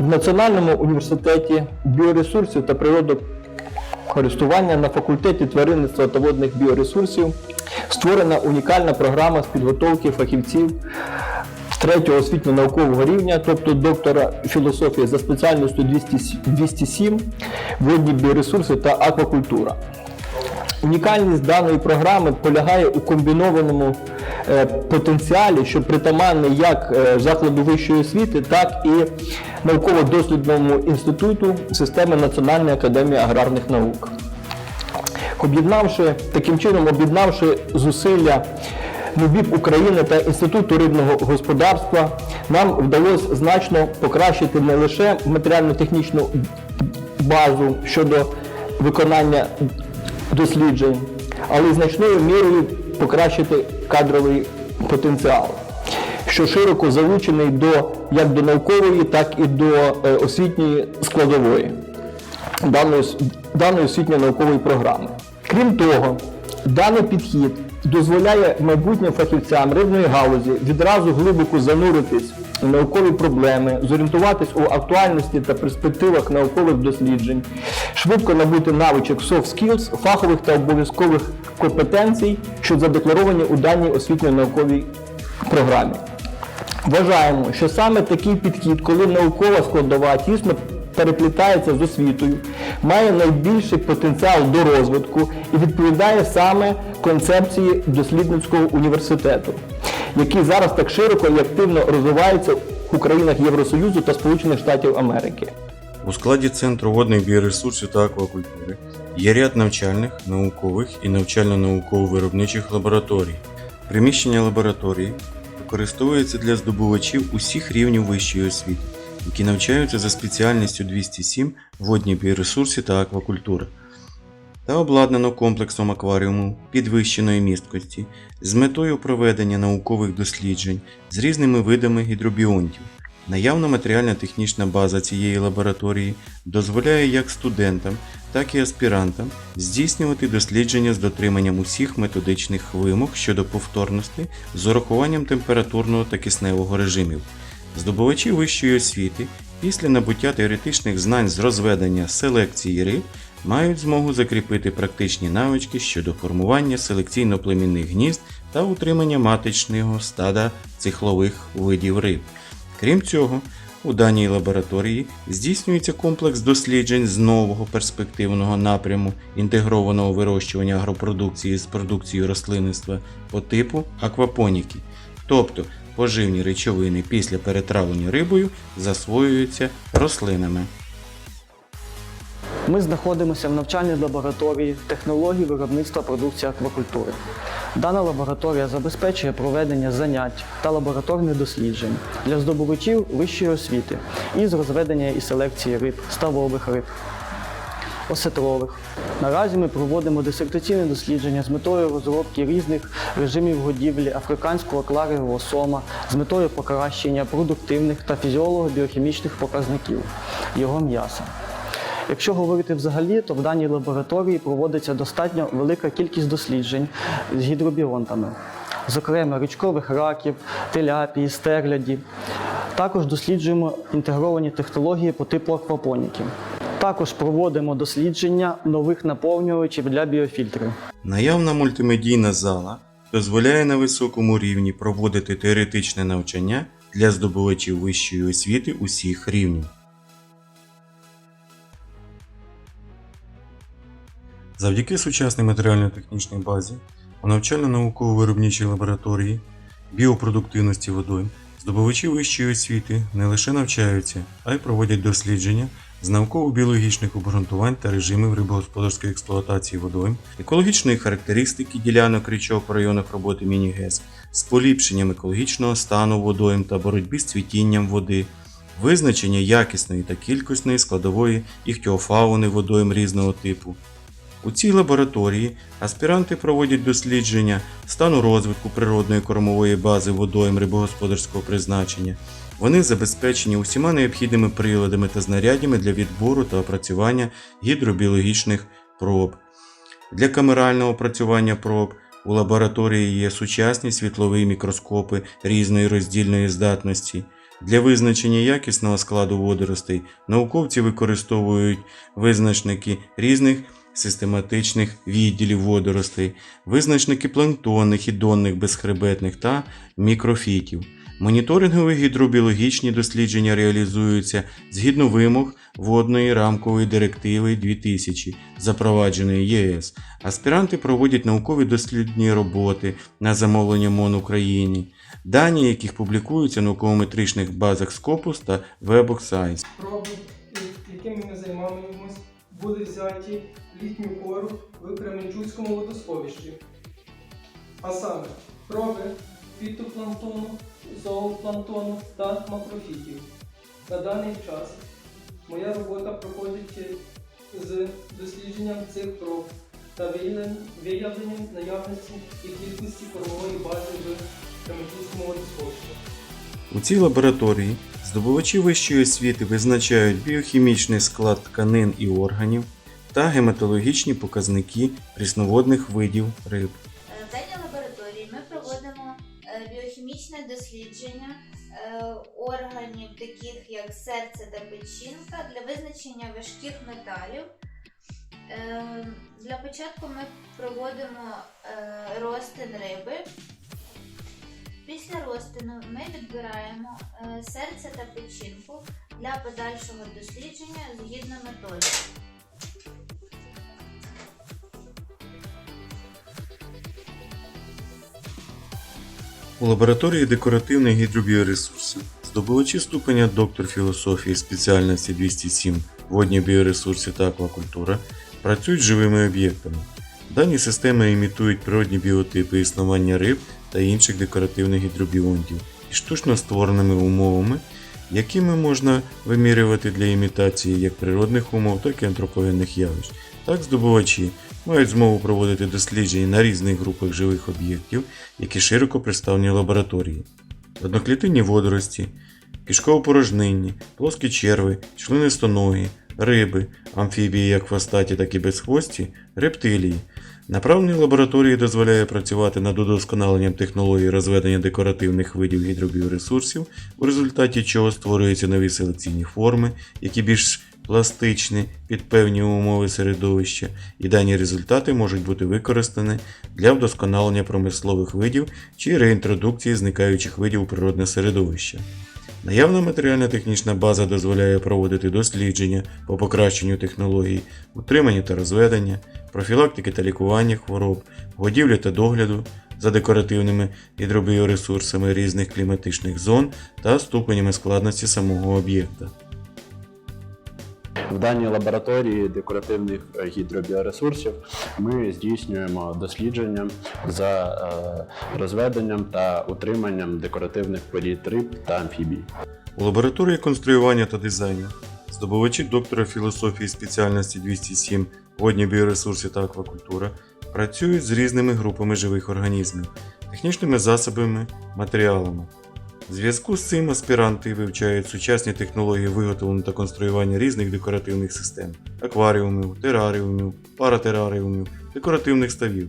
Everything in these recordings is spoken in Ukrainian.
В Національному університеті біоресурсів та природокористування на факультеті тваринництва та водних біоресурсів створена унікальна програма з підготовки фахівців третього освітньо-наукового рівня, тобто доктора філософії за спеціальністю 207, водні біоресурси та аквакультура. Унікальність даної програми полягає у комбінованому е, потенціалі, що притаманний як е, закладу вищої освіти, так і науково-дослідному інституту системи Національної академії аграрних наук. Об'єднавши таким чином, об'єднавши зусилля НУБІП України та Інституту рибного господарства, нам вдалося значно покращити не лише матеріально-технічну базу щодо виконання досліджень, але й значною мірою покращити кадровий потенціал, що широко залучений до як до наукової, так і до е, освітньої складової даної, даної освітньо-наукової програми. Крім того, даний підхід дозволяє майбутнім фахівцям рибної галузі відразу глибоко зануритись у наукові проблеми, зорієнтуватись у актуальності та перспективах наукових досліджень, швидко набути навичок soft skills, фахових та обов'язкових компетенцій, що задекларовані у даній освітньо-науковій програмі. Вважаємо, що саме такий підхід, коли наукова складова тісно переплітається з освітою, має найбільший потенціал до розвитку і відповідає саме концепції дослідницького університету, який зараз так широко і активно розвивається у країнах Євросоюзу та Сполучених Штатів Америки. У складі Центру водних біоресурсів та аквакультури є ряд навчальних, наукових і навчально-науково-виробничих лабораторій. Приміщення лабораторії використовується для здобувачів усіх рівнів вищої освіти, які навчаються за спеціальністю 207 водні біоресурси та аквакультура, та обладнано комплексом акваріуму підвищеної місткості з метою проведення наукових досліджень з різними видами гідробіонтів. Наявна матеріально-технічна база цієї лабораторії дозволяє як студентам, так і аспірантам здійснювати дослідження з дотриманням усіх методичних вимог щодо повторності з урахуванням температурного та кисневого режимів. Здобувачі вищої освіти після набуття теоретичних знань з розведення селекції риб мають змогу закріпити практичні навички щодо формування селекційно-племінних гнізд та утримання маточного стада цихлових видів риб. Крім цього, у даній лабораторії здійснюється комплекс досліджень з нового перспективного напряму інтегрованого вирощування агропродукції з продукцією рослинництва по типу аквапоніки, тобто поживні речовини після перетравлення рибою засвоюються рослинами. Ми знаходимося в навчальній лабораторії технологій виробництва продукції аквакультури. Дана лабораторія забезпечує проведення занять та лабораторних досліджень для здобувачів вищої освіти із розведення і селекції риб, ставових риб, осетрових. Наразі ми проводимо дисертаційне дослідження з метою розробки різних режимів годівлі африканського кларового сома з метою покращення продуктивних та фізіолого-біохімічних показників його м'яса. Якщо говорити взагалі, то в даній лабораторії проводиться достатньо велика кількість досліджень з гідробіонтами, зокрема річкових раків, теляпії, стерляді. Також досліджуємо інтегровані технології по типу аквапоніки. Також проводимо дослідження нових наповнювачів для біофільтрів. Наявна мультимедійна зала дозволяє на високому рівні проводити теоретичне навчання для здобувачів вищої освіти усіх рівнів. Завдяки сучасній матеріально-технічній базі у навчально-науково-виробничій лабораторії біопродуктивності водойм здобувачі вищої освіти не лише навчаються, а й проводять дослідження з науково-біологічних обґрунтувань та режимів рибогосподарської експлуатації водойм, екологічної характеристики ділянок річок в районах роботи Міні-ГЕС, з поліпшенням екологічного стану водойм та боротьби з цвітінням води, визначення якісної та кількісної складової іхтіофауни водойм різного типу. У цій лабораторії аспіранти проводять дослідження стану розвитку природної кормової бази водойм рибогосподарського призначення. Вони забезпечені усіма необхідними приладами та знарядями для відбору та опрацювання гідробіологічних проб. Для камерального опрацювання проб у лабораторії є сучасні світлові мікроскопи різної роздільної здатності. Для визначення якісного складу водоростей науковці використовують визначники різних систематичних відділів водоростей, визначники планктонних і донних безхребетних та мікрофітів. Моніторингові гідробіологічні дослідження реалізуються згідно вимог водної рамкової директиви 2000, запровадженої ЄС. Аспіранти проводять наукові дослідні роботи на замовлення МОН Україні, дані яких публікуються в науково-метричних базах Scopus та Web of Science. проби, якими ми займаємось, були взяті літню пору в Кременчуцькому водосховищі. А саме проби фітопланктону, зоопланктону та макрофітів. На даний час моя робота проходить з дослідженням цих проб та виявленням наявності і кількості кормової бази в Кременчуцькому водосховищі. У цій лабораторії здобувачі вищої освіти визначають біохімічний склад тканин і органів та гематологічні показники прісноводних видів риб. Е, В даній лабораторії ми проводимо е, біохімічне дослідження е, органів, таких як серце та печінка, для визначення важких металів. Для початку ми проводимо розтин риби. Після розтину ми відбираємо серце та печінку для подальшого дослідження згідно методики. У лабораторії декоративних гідробіоресурсів здобувачі ступеня доктор філософії спеціальності 207 водні біоресурси та аквакультура працюють живими об'єктами. Дані системи імітують природні біотипи існування риб та інших декоративних гідробіонтів і штучно створеними умовами, якими можна вимірювати для імітації як природних умов, так і антропогенних явищ. Так, здобувачі мають змогу проводити дослідження на різних групах живих об'єктів, які широко представлені в лабораторії. Одноклітинні водорості, кишково-порожнинні, плоскі черви, членистоногі, риби, амфібії як хвостаті, так і безхвості, рептилії. Направлення лабораторії дозволяє працювати над удосконаленням технології розведення декоративних видів гідробіоресурсів, у результаті чого створюються нові селекційні форми, які більш пластичні під певні умови середовища, і дані результати можуть бути використані для вдосконалення промислових видів чи реінтродукції зникаючих видів у природне середовище. Наявна матеріально-технічна база дозволяє проводити дослідження по покращенню технологій, утримання та розведення, профілактики та лікування хвороб, годівлі та догляду за декоративними гідробіоресурсами різних кліматичних зон та ступенями складності самого об'єкта. В даній лабораторії декоративних е, гідробіоресурсів ми здійснюємо дослідження за е, розведенням та утриманням декоративних порід риб та амфібій. У лабораторії конструювання та дизайну здобувачі доктора філософії спеціальності 207 водні біоресурси та аквакультура працюють з різними групами живих організмів, технічними засобами, матеріалами. В зв'язку з цим аспіранти вивчають сучасні технології виготовлення та конструювання різних декоративних систем, акваріумів, тераріумів, паратераріумів, декоративних ставів.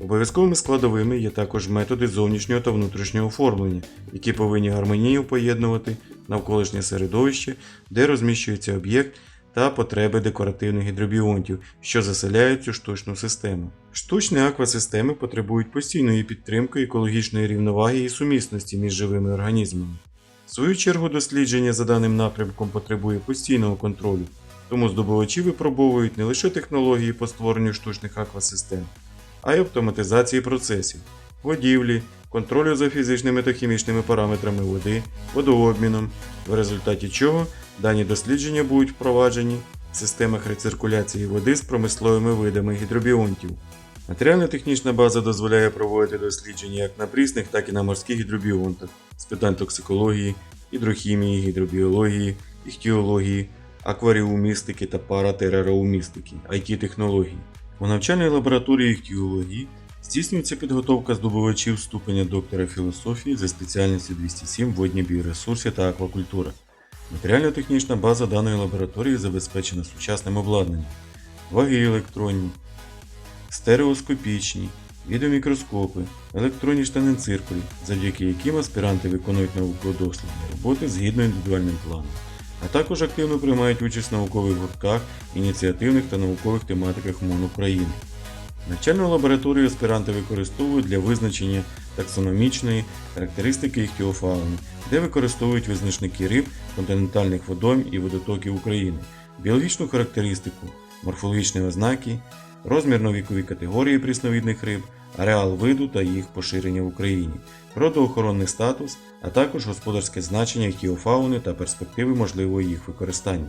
Обов'язковими складовими є також методи зовнішнього та внутрішнього оформлення, які повинні гармонію поєднувати навколишнє середовище, де розміщується об'єкт та потреби декоративних гідробіонтів, що заселяють цю штучну систему. Штучні аквасистеми потребують постійної підтримки екологічної рівноваги і сумісності між живими організмами. В свою чергу дослідження за даним напрямком потребує постійного контролю, тому здобувачі випробовують не лише технології по створенню штучних аквасистем, а й автоматизації процесів, годівлі, контролю за фізичними та хімічними параметрами води, водообміном, в результаті чого дані дослідження будуть впроваджені в системах рециркуляції води з промисловими видами гідробіонтів. Матеріально-технічна база дозволяє проводити дослідження як на прісних, так і на морських гідробіонтах з питань токсикології, гідрохімії, гідробіології, іхтіології, акваріумістики та паратерароумістики, IT-технологій. У навчальній лабораторії іхтіології здійснюється підготовка здобувачів ступеня доктора філософії за спеціальністю 207 водні біоресурси та аквакультура. Матеріально-технічна база даної лабораторії забезпечена сучасним обладнанням, ваги електронні, стереоскопічні, відеомікроскопи, електронні штаненциркулі, завдяки яким аспіранти виконують науково-дослідні роботи згідно індивідуальним планом, а також активно приймають участь в наукових гуртках, ініціативних та наукових тематиках МОН України. Навчальну лабораторію аспіранти використовують для визначення таксономічної характеристики іхтіофауни, де використовують визначники риб, континентальних водойм і водотоків України, біологічну характеристику, морфологічні ознаки, розмірно-вікові категорії прісновідних риб, ареал виду та їх поширення в Україні, природоохоронний статус, а також господарське значення іхтіофауни та перспективи можливого їх використання.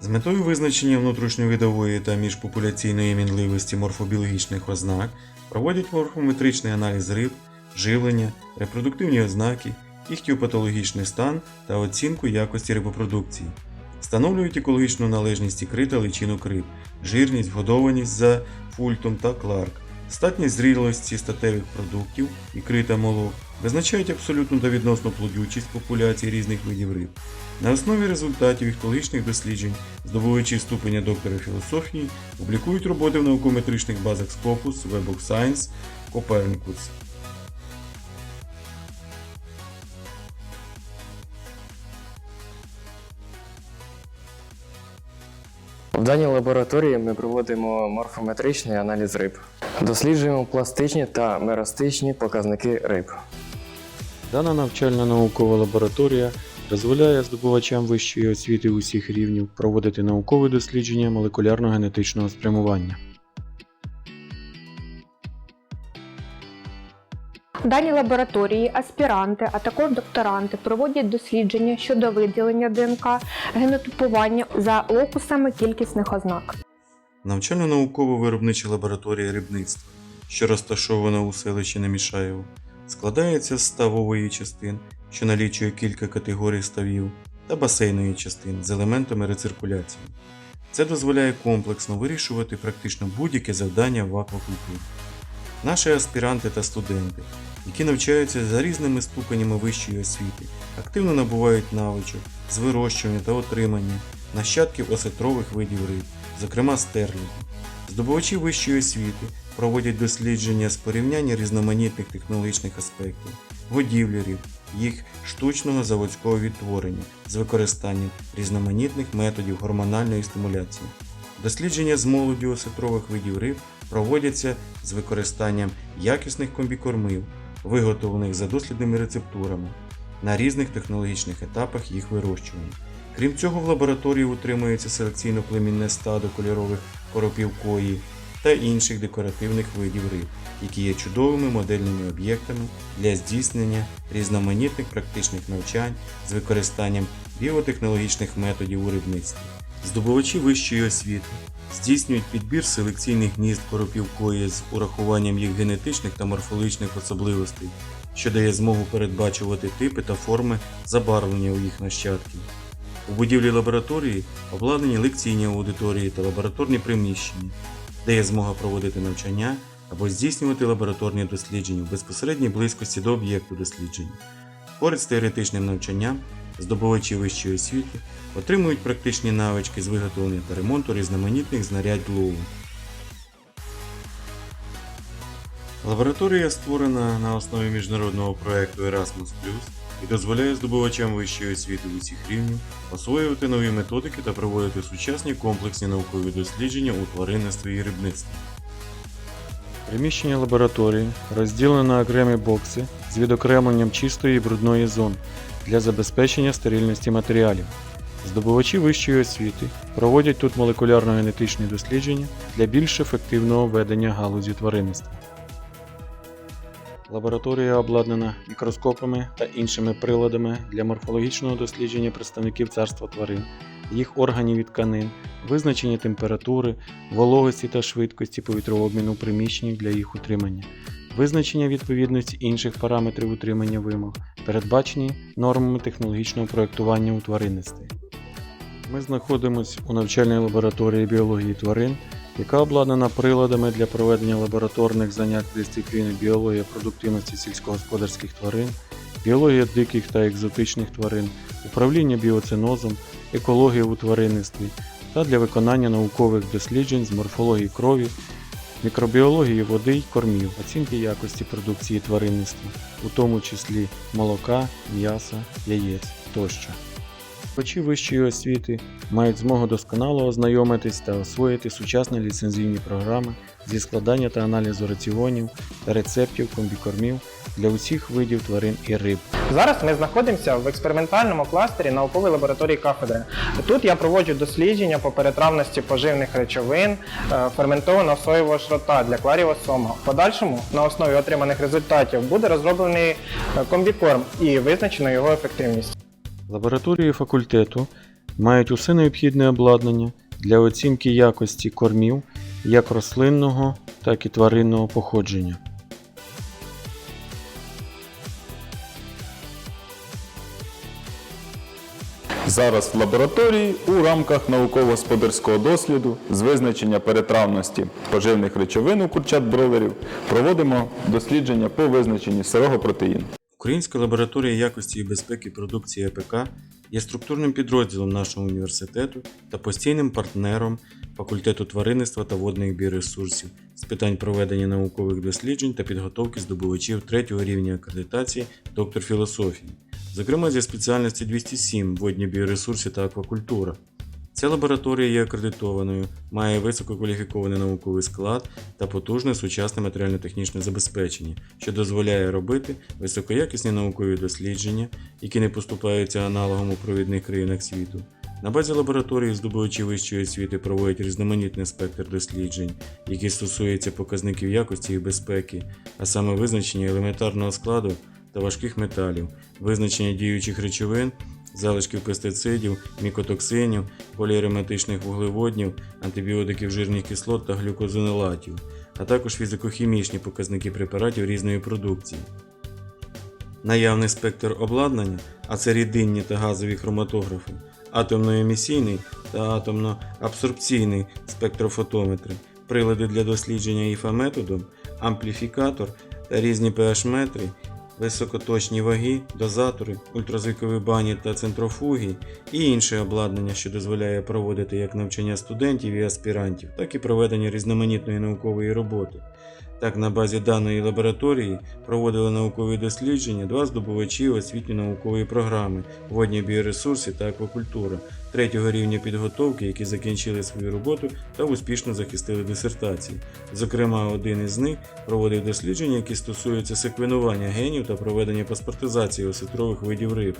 З метою визначення внутрішньовидової та міжпопуляційної мінливості морфобіологічних ознак проводять морфометричний аналіз риб, живлення, репродуктивні ознаки, іхтіопатологічний стан та оцінку якості рибопродукції. Встановлюють екологічну належність ікри та личинок риб, жирність, вгодованість за фультом та кларк, статність зрілості статевих продуктів, ікри та молок, визначають абсолютну та плодючість популяцій різних видів риб. На основі результатів іхтологічних досліджень, здобуваючи ступеня доктора філософії, публікують роботи в наукометричних базах Scopus, Web of Science, Copernicus. В даній лабораторії ми проводимо морфометричний аналіз риб. Досліджуємо пластичні та меростичні показники риб. Дана навчальна наукова лабораторія дозволяє здобувачам вищої освіти усіх рівнів проводити наукові дослідження молекулярно-генетичного спрямування. В даній лабораторії аспіранти, а також докторанти проводять дослідження щодо виділення ДНК, генотипування за локусами кількісних ознак. Навчально-науково-виробнича лабораторія рибництва, що розташована у селищі Немішаєво, складається з ставової частин, що налічує кілька категорій ставів, та басейної частин з елементами рециркуляції. Це дозволяє комплексно вирішувати практично будь-яке завдання в аквакультурі. Наші аспіранти та студенти, які навчаються за різними ступенями вищої освіти, активно набувають навичок з вирощування та отримання нащадків осетрових видів риб, зокрема стерлядів. Здобувачі вищої освіти проводять дослідження з порівняння різноманітних технологічних аспектів, годівлі риб, їх штучного заводського відтворення з використанням різноманітних методів гормональної стимуляції. Дослідження з молоддю осетрових видів риб проводяться з використанням якісних комбікормів, виготовлених за дослідними рецептурами на різних технологічних етапах їх вирощування. Крім цього, в лабораторії утримується селекційно-племінне стадо кольорових коропів кої та інших декоративних видів риб, які є чудовими модельними об'єктами для здійснення різноманітних практичних навчань з використанням біотехнологічних методів у рибництві. Здобувачі вищої освіти здійснюють підбір селекційних гнізд коропів кої з урахуванням їх генетичних та морфологічних особливостей, що дає змогу передбачувати типи та форми забарвлення у їх нащадків. У будівлі лабораторії обладнані лекційні аудиторії та лабораторні приміщення, де є змога проводити навчання або здійснювати лабораторні дослідження в безпосередній близькості до об'єкту дослідження. Поряд з теоретичним навчанням здобувачі вищої освіти отримують практичні навички з виготовлення та ремонту різноманітних знарядь лову. Лабораторія створена на основі міжнародного проекту Erasmus і дозволяє здобувачам вищої освіти усіх рівнів освоювати нові методики та проводити сучасні комплексні наукові дослідження у тваринництві і рибництві. Приміщення лабораторії розділено на окремі бокси з відокремленням чистої і брудної зон для забезпечення стерильності матеріалів. Здобувачі вищої освіти проводять тут молекулярно-генетичні дослідження для більш ефективного ведення галузі тваринництва. Лабораторія обладнана мікроскопами та іншими приладами для морфологічного дослідження представників царства тварин, їх органів і тканин, визначення температури, вологості та швидкості повітрообміну приміщень для їх утримання, визначення відповідності інших параметрів утримання вимог, передбачені нормами технологічного проєктування у тваринництві. Ми знаходимося у навчальній лабораторії біології тварин, яка обладнана приладами для проведення лабораторних занять дисципліни біологія продуктивності сільськогосподарських тварин, біологія диких та екзотичних тварин, управління біоцинозом, екологія у тваринництві та для виконання наукових досліджень з морфології крові, мікробіології води й кормів, оцінки якості продукції тваринництва, у тому числі молока, м'яса, яєць тощо. Здобувачі вищої освіти мають змогу досконало ознайомитись та освоїти сучасні ліцензійні програми зі складання та аналізу раціонів та рецептів комбікормів для усіх видів тварин і риб. Зараз ми знаходимося в експериментальному кластері наукової лабораторії кафедри. Тут я проводжу дослідження по перетравності поживних речовин е, ферментованого соєвого шрота для кларіва сома. В подальшому на основі отриманих результатів буде розроблений е, комбікорм і визначено його ефективність. Лабораторії факультету мають усе необхідне обладнання для оцінки якості кормів як рослинного, так і тваринного походження. Зараз в лабораторії у рамках науково-господарського досліду з визначення перетравності поживних речовин у курчат бролерів проводимо дослідження по визначенні сирого протеїну. Українська лабораторія якості і безпеки продукції АПК є структурним підрозділом нашого університету та постійним партнером факультету тваринництва та водних біоресурсів з питань проведення наукових досліджень та підготовки здобувачів третього рівня акредитації доктор філософії, зокрема зі спеціальності 207 водні біоресурси та аквакультура. Ця лабораторія є акредитованою, має висококваліфікований науковий склад та потужне сучасне матеріально-технічне забезпечення, що дозволяє робити високоякісні наукові дослідження, які не поступаються аналогом у провідних країнах світу. На базі лабораторії здобувачі вищої освіти проводять різноманітний спектр досліджень, які стосуються показників якості і безпеки, а саме визначення елементарного складу та важких металів, визначення діючих речовин, залишків пестицидів, мікотоксинів, поліароматичних вуглеводнів, антибіотиків жирних кислот та глюкозонолатів, а також фізико-хімічні показники препаратів різної продукції. Наявний спектр обладнання, а це рідинні та газові хроматографи, атомно-емісійний та атомно-абсорбційний спектрофотометри, прилади для дослідження ІФА методом, ампліфікатор та різні pH-метри, високоточні ваги, дозатори, ультразвукові бані та центрофуги і інше обладнання, що дозволяє проводити як навчання студентів і аспірантів, так і проведення різноманітної наукової роботи. Так, на базі даної лабораторії проводили наукові дослідження два здобувачі освітньо-наукової програми водні біоресурси та аквакультура третього рівня підготовки, які закінчили свою роботу та успішно захистили дисертації. Зокрема, один із них проводив дослідження, які стосуються секвенування генів та проведення паспортизації осетрових видів риб.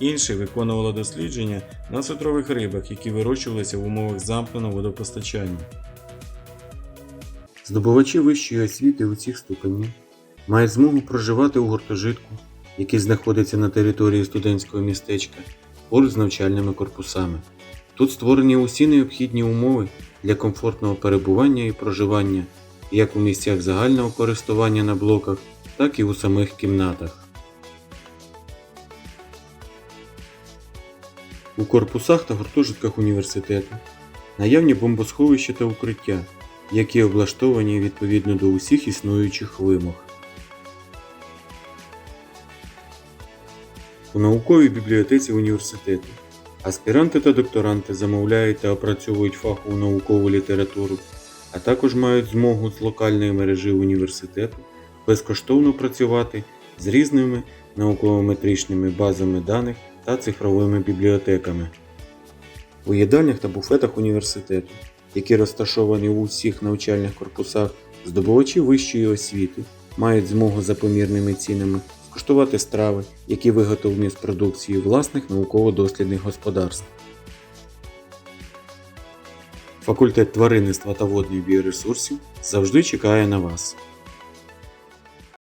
Інший виконувала дослідження на осетрових рибах, які вирощувалися в умовах замкненого водопостачання. Здобувачі вищої освіти усіх ступенів мають змогу проживати у гуртожитку, який знаходиться на території студентського містечка, поруч з навчальними корпусами. Тут створені усі необхідні умови для комфортного перебування і проживання як у місцях загального користування на блоках, так і у самих кімнатах. У корпусах та гуртожитках університету наявні бомбосховища та укриття, які облаштовані відповідно до усіх існуючих вимог. У науковій бібліотеці університету аспіранти та докторанти замовляють та опрацьовують фахову наукову літературу, а також мають змогу з локальної мережі університету безкоштовно працювати з різними науково-метричними базами даних та цифровими бібліотеками. У їдальнях та буфетах університету, які розташовані у всіх навчальних корпусах, здобувачі вищої освіти мають змогу за помірними цінами скуштувати страви, які виготовлені з продукції власних науково-дослідних господарств. Факультет тваринництва та водних біоресурсів завжди чекає на вас.